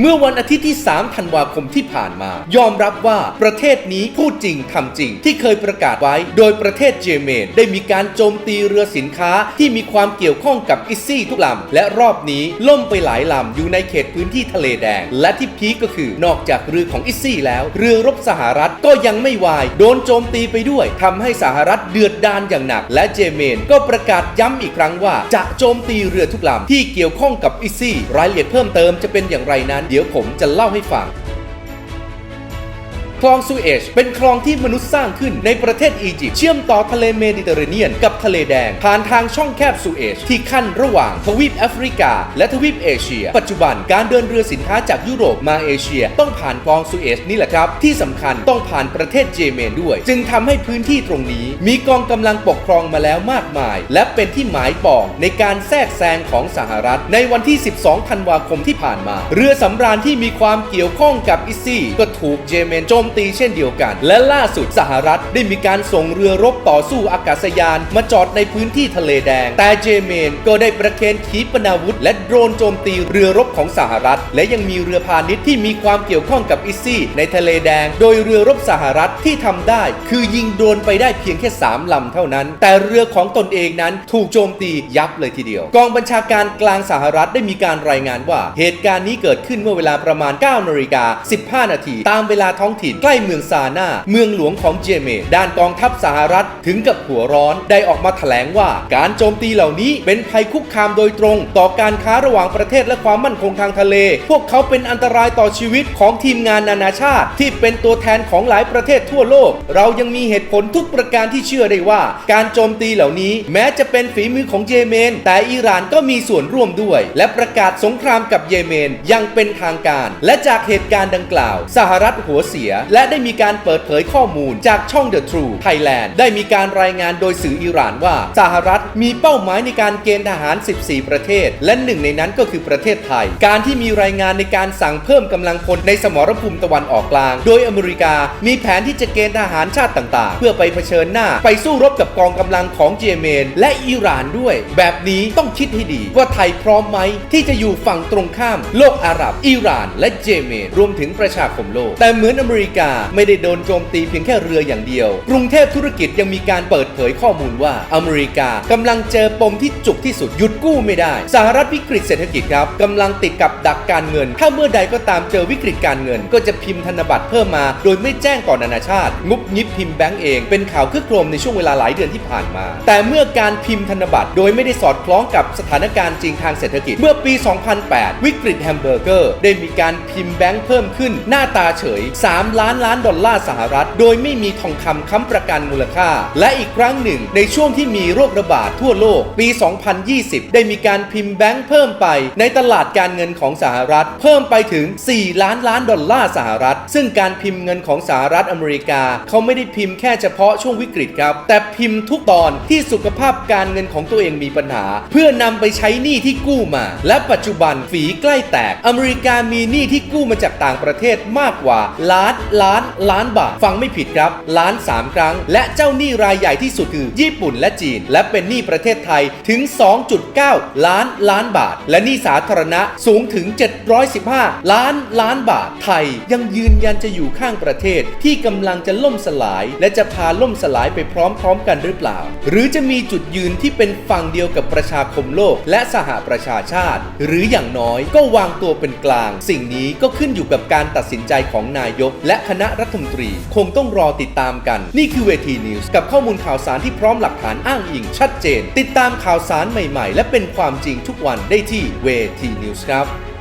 เมื่อวันอาทิตย์ที่ 3 ธันวาคมที่ผ่านมา ยอมรับว่าประเทศนี้พูดจริงทำจริง ที่เคยประกาศไว้ โดยประเทศเยเมนได้มีการโจมตีเรือสินค้าที่มีความเกี่ยวข้องกับอิซี่ทุกลำ และรอบนี้ล่มไปหลายลำอยู่ในเขตพื้นที่ทะเลแดง และที่พีคก็คือนอกจากเรือของอิซี่แล้ว เรือรบสหรัฐก็ยังไม่วาย โดนโจมตีไปด้วยทำให้สหรัฐเดือดดานอย่างหนัก และเยเมนก็ประกาศย้ำอีกครั้งว่า จะโจมตีเรือทุกลำที่เกี่ยวข้องกับอิซี่รายละเอียดเพิ่มเติมจะเป็นอย่างไรนั้นเดี๋ยวผมจะเล่าให้ฟัง คลองซูเอชเป็นคลองที่มนุษย์สร้างขึ้นในประเทศอียิปต์เชื่อมต่อทะเลเมดิเตอร์เรเนียน กับทะเลแดง ผ่านทางช่องแคบซูเอชที่ขั้นระหว่างทวีปแอฟริกา และทวีปเอเชีย ปัจจุบันการเดินเรือสินค้าจากยุโรปมาเอเชีย ต้องผ่านคลองซูเอชนี่แหละครับ ที่สำคัญต้องผ่านประเทศเยเมนด้วย จึงทำให้พื้นที่ตรงนี้ มีกองกำลังปกครองมาแล้วมากมาย และเป็นที่หมายปองในการแทรกแซงของสหรัฐ ในวันที่ 12 ธันวาคมที่ผ่านมา เรือสำราญที่มีความเกี่ยวข้องกับอิซี่ก็ถูกเยเมนโจมตีเช่นเดียวกัน และล่าสุดสหรัฐได้มีการส่งเรือรบต่อสู้อากาศยาน มาจอดในพื้นที่ทะเลแดง แต่เยเมนก็ได้ประเคนขีปนาวุธ และโดรนโจมตีเรือรบของสหรัฐ และยังมีเรือพาณิชย์ที่มีความเกี่ยวข้องกับอิซี่ในทะเลแดง โดยเรือรบสหรัฐที่ทำได้ คือยิงโดรนไปได้เพียงแค่ 3ลำเท่านั้น แต่เรือของตนเองนั้นถูกโจมตียับเลยทีเดียว กองบัญชาการกลางสหรัฐได้มีการรายงานว่า เหตุการณ์นี้เกิดขึ้นเมื่อเวลาประมาณ9นาฬิกา15 นาทีตามเวลาท้องถิ่นใกล้เมืองซาน่า เมืองหลวงของเยเมนด้านกองทัพสหรัฐถึงกับหัวร้อนได้ออกมาแถลงว่า การโจมตีเหล่านี้เป็นภัยคุกคามโดยตรง ต่อการค้าระหว่างประเทศและความมั่นคงทางทะเล พวกเขาเป็นอันตรายต่อชีวิตของทีมงานนานาชาติ ที่เป็นตัวแทนของหลายประเทศทั่วโลก เรายังมีเหตุผลทุกประการที่เชื่อได้ว่า การโจมตีเหล่านี้แม้จะเป็นฝีมือของเยเมน แต่อิหร่านก็มีส่วนร่วมด้วย และประกาศสงครามกับเยเมนยังเป็นทางการ และจากเหตุการณ์ดังกล่าว สหรัฐหัวเสียและได้มีการเปิดเผยข้อมูลจากช่อง The True Thailand ได้มีการรายงานโดยสื่ออิหร่านว่า สหรัฐมีเป้าหมายในการเกณฑ์ทหาร 14 ประเทศ และหนึ่งในนั้นก็คือประเทศไทย การที่มีรายงานในการสั่งเพิ่มกำลังพลในสมรภูมิตะวันออกกลาง โดยอเมริกามีแผนที่จะเกณฑ์ทหารชาติต่างๆ เพื่อไปเผชิญหน้าไปสู้รบกับกองกำลังของเยเมน และอิหร่านด้วย แบบนี้ต้องคิดให้ดี ว่าไทยพร้อมไหมที่จะอยู่ฝั่งตรงข้าม โลกอาหรับ อิหร่าน และเยเมน รวมถึงประชาคมโลก แต่เหมือนอเมริกาไม่ได้โดนโจมตีเพียงแค่เรืออย่างเดียว กรุงเทพธุรกิจยังมีการเปิดเผยข้อมูลว่าอเมริกากำลังเจอปมที่จุกที่สุดหยุดกู้ไม่ได้ สหรัฐวิกฤตเศรษฐกิจครับกำลังติดกับดักการเงิน ถ้าเมื่อใดก็ตามเจอวิกฤตการเงิน ก็จะพิมพ์ธนบัตรเพิ่มมา โดยไม่แจ้งต่อนนานาชาติ งุบยิบพิมพ์แบงก์เองเป็นข่าวคึกโครมในช่วงเวลาหลายเดือนที่ผ่านมา แต่เมื่อการพิมพ์ธนบัตร โดยไม่ได้สอดคล้องกับสถานการณ์จริงทางเศรษฐกิจ เมื่อปี 2008 วิกฤตแฮมเบอร์เกอร์ ได้มีการพิมพ์แบงก์เพิ่มขึ้น หน้าตาเฉย3ล้านล้านดอลลาร์สหรัฐ โดยไม่มีทองคำค้ำประกันมูลค่า และอีกครั้งหนึ่ง ในช่วงที่มีโรคระบาดทั่วโลก ปี 2020 ได้มีการพิมพ์แบงก์เพิ่มไป ในตลาดการเงินของสหรัฐ เพิ่มไปถึง 4 ล้านล้านดอลลาร์สหรัฐ ซึ่งการพิมพ์เงินของสหรัฐอเมริกา เขาไม่ได้พิมพ์แค่เฉพาะช่วงวิกฤตครับ แต่พิมพ์ทุกตอนที่สุขภาพการเงินของตัวเองมีปัญหา เพื่อนำไปใช้หนี้ที่กู้มา และปัจจุบันฝีใกล้แตก อเมริกามีหนี้ที่กู้มาจากต่างประเทศมากกว่าล้านล้านล้านบาท ฟังไม่ผิดครับ ล้านสามครั้ง และเจ้าหนี้รายใหญ่ที่สุดคือ ญี่ปุ่นและจีน และเป็นหนี้ประเทศไทยถึง 2.9 ล้านล้านบาท และหนี้สาธารณะสูงถึง 715 ล้านล้านบาท ไทยยังยืนยันจะอยู่ข้างประเทศที่กำลังจะล่มสลาย และจะพาล่มสลายไปพร้อมๆกันหรือเปล่า หรือจะมีจุดยืนที่เป็นฝั่งเดียวกับประชาคมโลก และสหประชาชาติ หรืออย่างน้อยก็วางตัวเป็นกลาง สิ่งนี้ก็ขึ้นอยู่กับการตัดสินใจของนายก และคณะรัฐมนตรี คงต้องรอติดตามกัน นี่คือเวทีนิวส์กับข้อมูลข่าวสารที่พร้อมหลักฐานอ้างอิงชัดเจน ติดตามข่าวสารใหม่ๆ และเป็นความจริงทุกวันได้ที่เวทีนิวส์ครับ